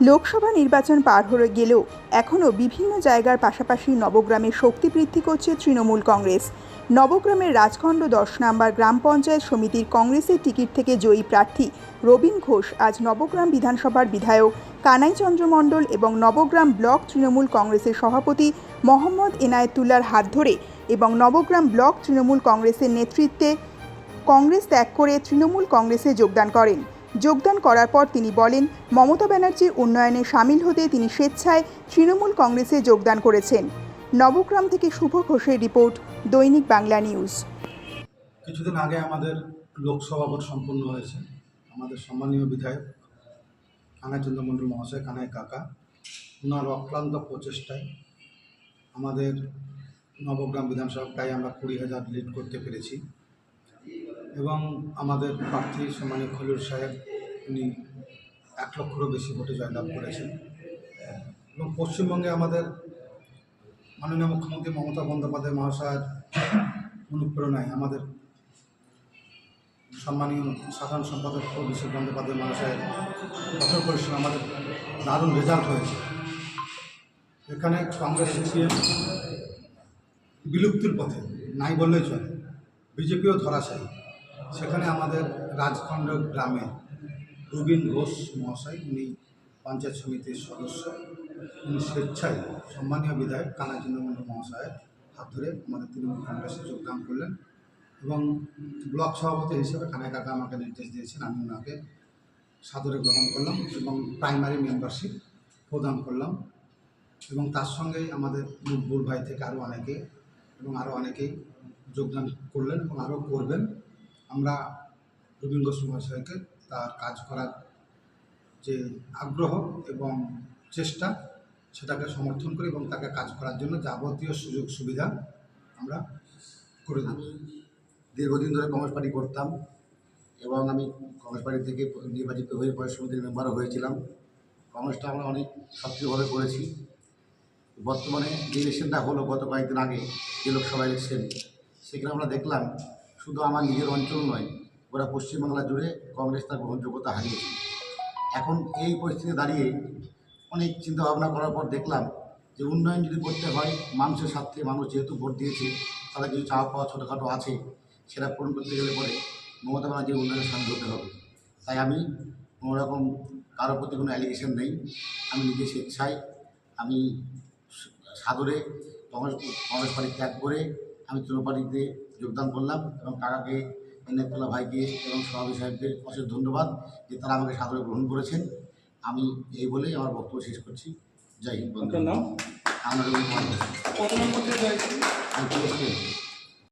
লোকসভা নির্বাচন পার হয়ে গেলেও এখনও বিভিন্ন জায়গার পাশাপাশি নবগ্রামে শক্তি বৃদ্ধি করছে তৃণমূল কংগ্রেস। নবগ্রামের রাজখণ্ড দশ নম্বর গ্রাম পঞ্চায়েত সমিতির কংগ্রেসের টিকিট থেকে জয়ী প্রার্থী রবীন ঘোষ আজ নবগ্রাম বিধানসভার বিধায়ক কানাই চন্দ্র মণ্ডল এবং নবগ্রাম ব্লক তৃণমূল কংগ্রেসের সভাপতি মোহাম্মদ এনায়েতুল্লার হাত ধরে এবং নবগ্রাম ব্লক তৃণমূল কংগ্রেসের নেতৃত্বে কংগ্রেস ত্যাগ করে তৃণমূল কংগ্রেসে যোগদান করেন। যোগদান করার পর তিনি বলেন, মমতা ব্যানার্জির উন্নয়নে সামিল হতে তিনি স্বেচ্ছায় তৃণমূল কংগ্রেসে যোগদান করেছেন। নবগ্রাম থেকে শুভ ঘোষের রিপোর্ট, দৈনিক বাংলা নিউজ। কিছুদিন আগে আমাদের লোকসভা ভোট সম্পন্ন হয়েছে। আমাদের সম্মানীয় বিধায়ক কানাইচন্দ্র মণ্ডল মহাশয়, কানাই কাকা ওনার অক্লান্ত প্রচেষ্টায় আমাদের নবগ্রাম বিধানসভাটাই আমরা কুড়ি হাজার লিড করতে পেরেছি। এবং আমাদের প্রার্থী সম্মানীয় খলুর সাহেব, উনি এক লক্ষেরও বেশি ভোটে জয়লাভ করেছেন। এবং পশ্চিমবঙ্গে আমাদের মাননীয় মুখ্যমন্ত্রী মমতা বন্দ্যোপাধ্যায় মহাশয়ের অনুপ্রেরণায় আমাদের সম্মানীয় সাধারণ সম্পাদক অভিষেক বন্দ্যোপাধ্যায় মহাশয়ের কঠোর পরিশ্রম আমাদের দারুণ রেজাল্ট হয়েছে। এখানে কংগ্রেস সিপিএম বিলুপ্তির পথে নাই বললেই চলে। বিজেপিও ধরাশায়ী। সেখানে আমাদের রাজখণ্ড গ্রামে রবীন ঘোষ মহাশয়, উনি পঞ্চায়েত সমিতির সদস্য, উনি স্বেচ্ছায় সম্মানীয় বিধায়ক কানাচন্দ্র মন্ডল মহাশয়ের হাত ধরে আমাদের তৃণমূল কংগ্রেসে যোগদান করলেন এবং ব্লক সভাপতি হিসেবে কানাই কাকা আমাকে নির্দেশ দিয়েছেন, আমি ওনাকে সাদরে গ্রহণ করলাম এবং প্রাইমারি মেম্বারশিপ প্রদান করলাম এবং তার সঙ্গে আমাদের মকবুল ভাই থেকে আরও অনেকে এবং আরও অনেকেই যোগদান করলেন এবং আরও করবেন। আমরা রবীন্দ্র মহাশয়কে তার কাজ করার যে আগ্রহ এবং চেষ্টা, সেটাকে সমর্থন করি এবং তাকে কাজ করার জন্য যাবতীয় সুযোগ সুবিধা আমরা করে দেব দীর্ঘদিন ধরে কংগ্রেস পার্টি করতাম এবং আমি কংগ্রেস পার্টি থেকে নির্বাচিত হয়ে পরে সমিতির মেম্বারও হয়েছিলাম। কংগ্রেসটা আমরা অনেক সক্রিয়ভাবে করেছি। বর্তমানে যে ইলেকশনটা হলো গত কয়েকদিন আগে, যে লোকসভা ইলেকশন, সেখানে আমরা দেখলাম শুধু আমার নিজের অঞ্চল নয়, গোটা পশ্চিমবাংলা জুড়ে কংগ্রেস তার গ্রহণযোগ্যতা হারিয়েছে। এখন এই পরিস্থিতিতে দাঁড়িয়ে অনেক চিন্তা ভাবনা করার পর দেখলাম যে উন্নয়ন যদি করতে হয়, মানুষের স্বার্থে মানুষ যেহেতু ভোট দিয়েছে, তাদের কিছু চাওয়া পাওয়া ছোটোখাটো আছে, সেটা পূরণ করতে গেলে পরে মমতা ব্যানার্জির উন্নয়নের সামিল হতে হবে। তাই আমি কোনো রকম কারোর প্রতি কোনো অ্যালিগেশন নেই। আমি নিজে স্বেচ্ছায়, আমি সাদরে কংগ্রেস কংগ্রেস পার্টি ত্যাগ করে আমি তৃণমূল যোগদান করলাম এবং কাকাকে এনায়তুল্লাহ ভাইকে এবং সভাপতি সাহেবদের অশেষ ধন্যবাদ যে তারা আমাকে সাদরে গ্রহণ করেছেন। আমি এই বলেই আমার বক্তব্য শেষ করছি। জয় হিন্দ বন্ধু। নাম? আমার। কত নম্বর